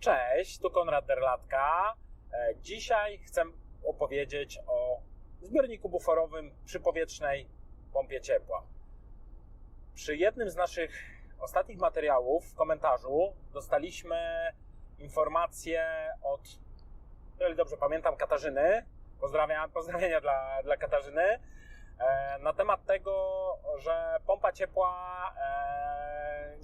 Cześć, tu Konrad Derlatka. E, Dzisiaj chcę opowiedzieć o zbiorniku buforowym przy powietrznej pompie ciepła. Przy jednym z naszych ostatnich materiałów w komentarzu dostaliśmy informację od, jeżeli dobrze pamiętam, Katarzyny. Pozdrawiam, pozdrowienia dla, dla Katarzyny. E, Na temat tego, że pompa ciepła e,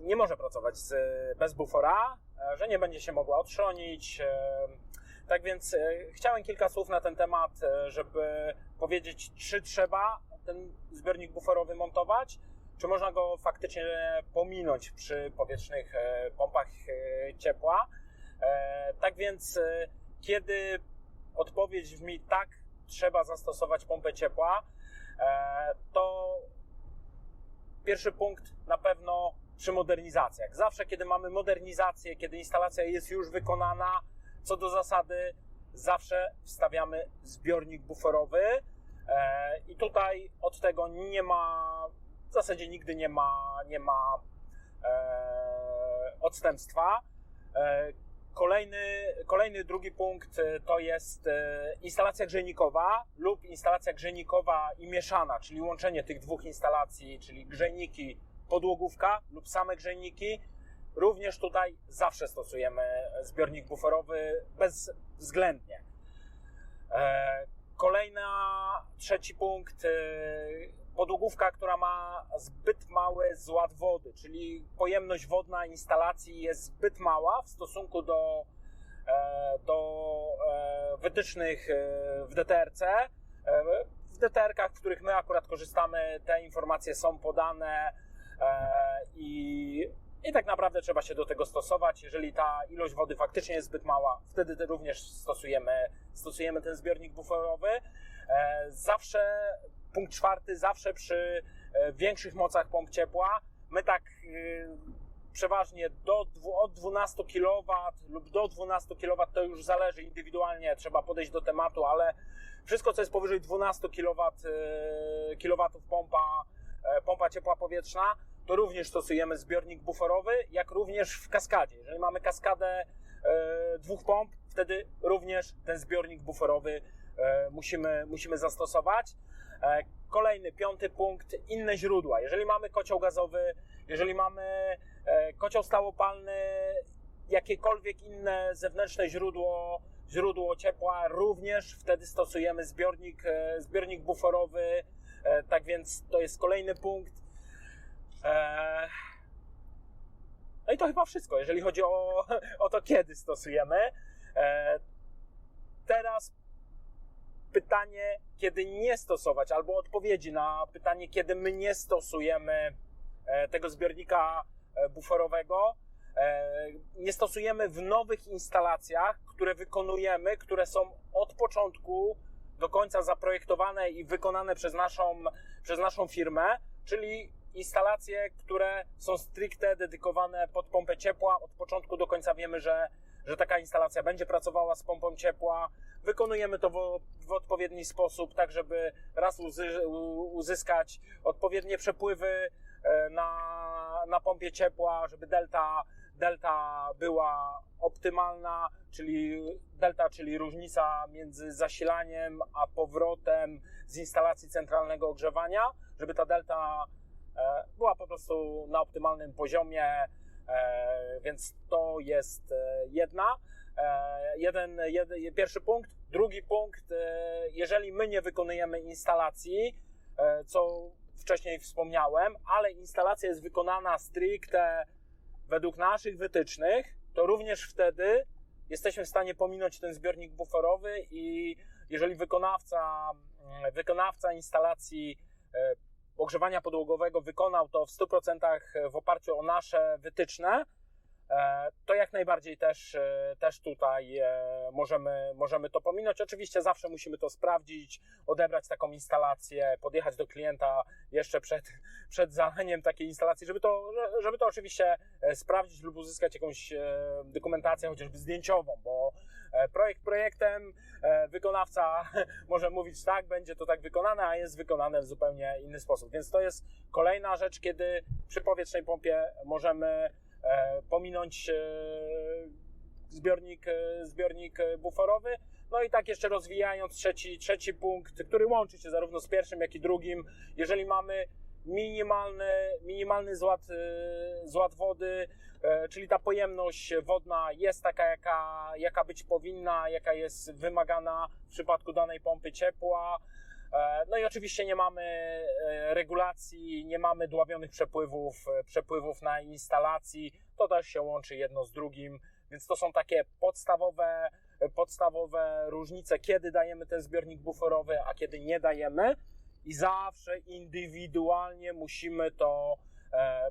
nie może pracować z, bez bufora, e, że nie będzie się mogła otrząnić. e, Tak więc e, chciałem kilka słów na ten temat, żeby powiedzieć, czy trzeba ten zbiornik buforowy montować, czy można go faktycznie pominąć przy powietrznych pompach ciepła. Tak więc, kiedy odpowiedź brzmi tak, trzeba zastosować pompę ciepła, to pierwszy punkt na pewno przy modernizacjach. Zawsze, kiedy mamy modernizację, kiedy instalacja jest już wykonana, co do zasady, zawsze wstawiamy zbiornik buforowy. E, I tutaj od tego nie ma, w zasadzie nigdy nie ma, nie ma e, odstępstwa. E, Kolejny, kolejny drugi punkt to jest instalacja grzejnikowa lub instalacja grzejnikowa i mieszana, czyli łączenie tych dwóch instalacji, czyli grzejniki, podłogówka lub same grzejniki. Również tutaj zawsze stosujemy zbiornik buforowy bezwzględnie. E, Kolejna, trzeci punkt, e, podłogówka, która ma zbyt mały zład wody, czyli pojemność wodna instalacji jest zbyt mała w stosunku do, e, do wytycznych w DTRC. W DTR-kach, w których my akurat korzystamy, te informacje są podane i, i tak naprawdę trzeba się do tego stosować. Jeżeli ta ilość wody faktycznie jest zbyt mała, wtedy również stosujemy, stosujemy ten zbiornik buforowy. E, Zawsze punkt czwarty, zawsze przy e, większych mocach pomp ciepła, my tak e, przeważnie do, od 12 kW lub do 12 kW, to już zależy indywidualnie, trzeba podejść do tematu, ale wszystko, co jest powyżej 12 kW, e, kW pompa, e, pompa ciepła powietrzna, to również stosujemy zbiornik buforowy, jak również w kaskadzie. Jeżeli mamy kaskadę e, dwóch pomp, wtedy również ten zbiornik buforowy e, musimy, musimy zastosować. E, Kolejny, piąty punkt, inne źródła. Jeżeli mamy kocioł gazowy, jeżeli mamy e, kocioł stałopalny, jakiekolwiek inne zewnętrzne źródło, źródło ciepła, również wtedy stosujemy zbiornik, e, zbiornik buforowy. E, Tak więc to jest kolejny punkt. E, No i to chyba wszystko, jeżeli chodzi o, o to, kiedy stosujemy. E, Teraz pytanie, kiedy nie stosować, albo odpowiedzi na pytanie, kiedy my nie stosujemy e, tego zbiornika buforowego. Nie stosujemy w nowych instalacjach, które wykonujemy, które są od początku do końca zaprojektowane i wykonane przez naszą, przez naszą firmę, czyli instalacje, które są stricte dedykowane pod pompę ciepła. Od początku do końca wiemy, że, że taka instalacja będzie pracowała z pompą ciepła. Wykonujemy to w, w odpowiedni sposób, tak żeby raz uzy, uzyskać odpowiednie przepływy e, na, na pompie ciepła, żeby delta, delta była optymalna, czyli delta, czyli różnica między zasilaniem a powrotem z instalacji centralnego ogrzewania, żeby ta delta była po prostu na optymalnym poziomie, e, więc to jest e, jedna. E, Jeden, jeden, pierwszy punkt. Drugi punkt, e, jeżeli my nie wykonujemy instalacji, e, co wcześniej wspomniałem, ale instalacja jest wykonana stricte według naszych wytycznych, to również wtedy jesteśmy w stanie pominąć ten zbiornik buforowy i jeżeli wykonawca, mm, wykonawca instalacji e, ogrzewania podłogowego wykonał to w 100% w oparciu o nasze wytyczne, e, to jak najbardziej też, e, też tutaj e, możemy, możemy to pominąć. Oczywiście zawsze musimy to sprawdzić, odebrać taką instalację, podjechać do klienta jeszcze przed, przed zaleniem takiej instalacji, żeby to, żeby to oczywiście sprawdzić lub uzyskać jakąś dokumentację chociażby zdjęciową, bo projekt projektem, e, wykonawca może mówić tak, będzie to tak wykonane, a jest wykonane w zupełnie inny sposób. Więc to jest kolejna rzecz, kiedy przy powietrznej pompie możemy e, pominąć e, zbiornik, e, zbiornik e, buforowy. No i tak jeszcze rozwijając trzeci, trzeci punkt, który łączy się zarówno z pierwszym, jak i drugim. Jeżeli mamy minimalny, minimalny zład, e, zład wody, czyli ta pojemność wodna jest taka, jaka, jaka być powinna, jaka jest wymagana w przypadku danej pompy ciepła. No i oczywiście nie mamy regulacji, nie mamy dławionych przepływów, przepływów na instalacji. To też się łączy jedno z drugim. Więc to są takie podstawowe, podstawowe różnice, kiedy dajemy ten zbiornik buforowy, a kiedy nie dajemy. I zawsze indywidualnie musimy to e,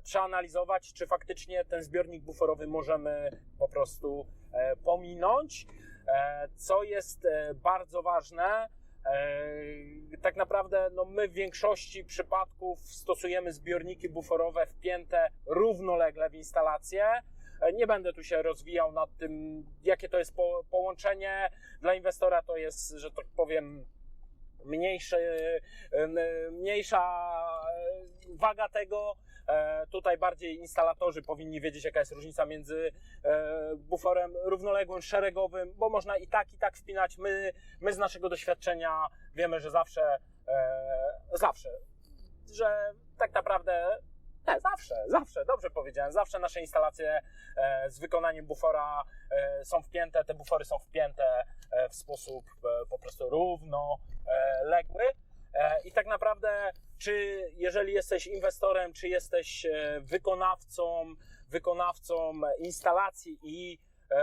przeanalizować, czy faktycznie ten zbiornik buforowy możemy po prostu e, pominąć. E, co jest e, bardzo ważne, e, tak naprawdę no my w większości przypadków stosujemy zbiorniki buforowe wpięte równolegle w instalację E, nie będę tu się rozwijał nad tym, jakie to jest po, połączenie. Dla inwestora to jest, że tak powiem, mniejszy, e, mniejsza e, waga tego. Tutaj bardziej instalatorzy powinni wiedzieć, jaka jest różnica między buforem równoległym, szeregowym, bo można i tak, i tak wpinać. My, my z naszego doświadczenia wiemy, że zawsze, zawsze, że tak naprawdę nie, zawsze, zawsze, dobrze powiedziałem. Zawsze nasze instalacje e, z wykonaniem bufora e, są wpięte, te bufory są wpięte e, w sposób po prostu równoległy. I tak naprawdę, czy jeżeli jesteś inwestorem, czy jesteś wykonawcą, wykonawcą instalacji i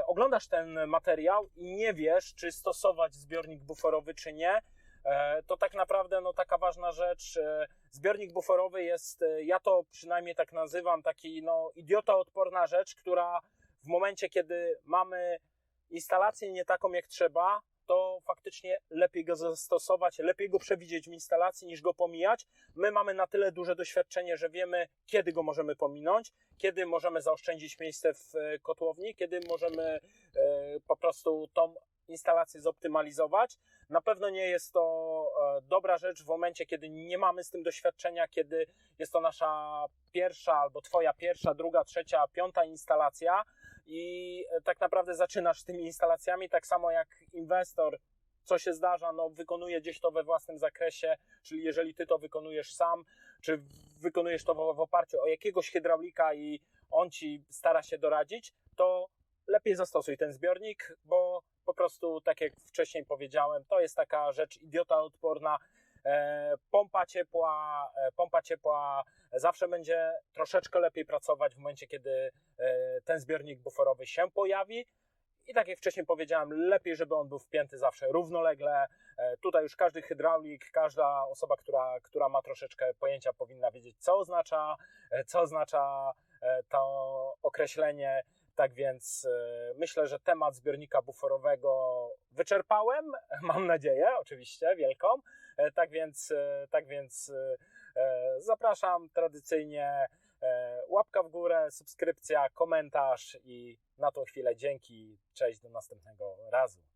oglądasz ten materiał i nie wiesz, czy stosować zbiornik buforowy, czy nie, E, to tak naprawdę no, taka ważna rzecz. E, zbiornik buforowy jest, e, ja to przynajmniej tak nazywam, taki no, idiota odporna rzecz, która w momencie, kiedy mamy instalację nie taką jak trzeba, to faktycznie lepiej go zastosować, lepiej go przewidzieć w instalacji niż go pomijać. My mamy na tyle duże doświadczenie, że wiemy, kiedy go możemy pominąć, kiedy możemy zaoszczędzić miejsce w kotłowni, kiedy możemy po prostu tą instalację zoptymalizować. Na pewno nie jest to e, dobra rzecz w momencie, kiedy nie mamy z tym doświadczenia, kiedy jest to nasza pierwsza albo Twoja pierwsza, druga, trzecia, piąta instalacja i e, tak naprawdę zaczynasz z tymi instalacjami, tak samo jak inwestor co się zdarza, no wykonuje gdzieś to we własnym zakresie, czyli jeżeli ty to wykonujesz sam, czy wykonujesz to w, w oparciu o jakiegoś hydraulika i on ci stara się doradzić, to lepiej zastosuj ten zbiornik, bo po prostu, tak jak wcześniej powiedziałem, to jest taka rzecz idiota odporna. E, pompa ciepła, e, pompa ciepła zawsze będzie troszeczkę lepiej pracować w momencie, kiedy e, ten zbiornik buforowy się pojawi. I tak jak wcześniej powiedziałem, lepiej, żeby on był wpięty zawsze równolegle. Tutaj już każdy hydraulik, każda osoba, która, która ma troszeczkę pojęcia, powinna wiedzieć, co oznacza, co oznacza to określenie. Tak więc myślę, że temat zbiornika buforowego wyczerpałem. Mam nadzieję, oczywiście, wielką. E, tak więc, e, tak więc zapraszam tradycyjnie. Łapka w górę, subskrypcja, komentarz i na tą chwilę dzięki. Cześć, do następnego razu.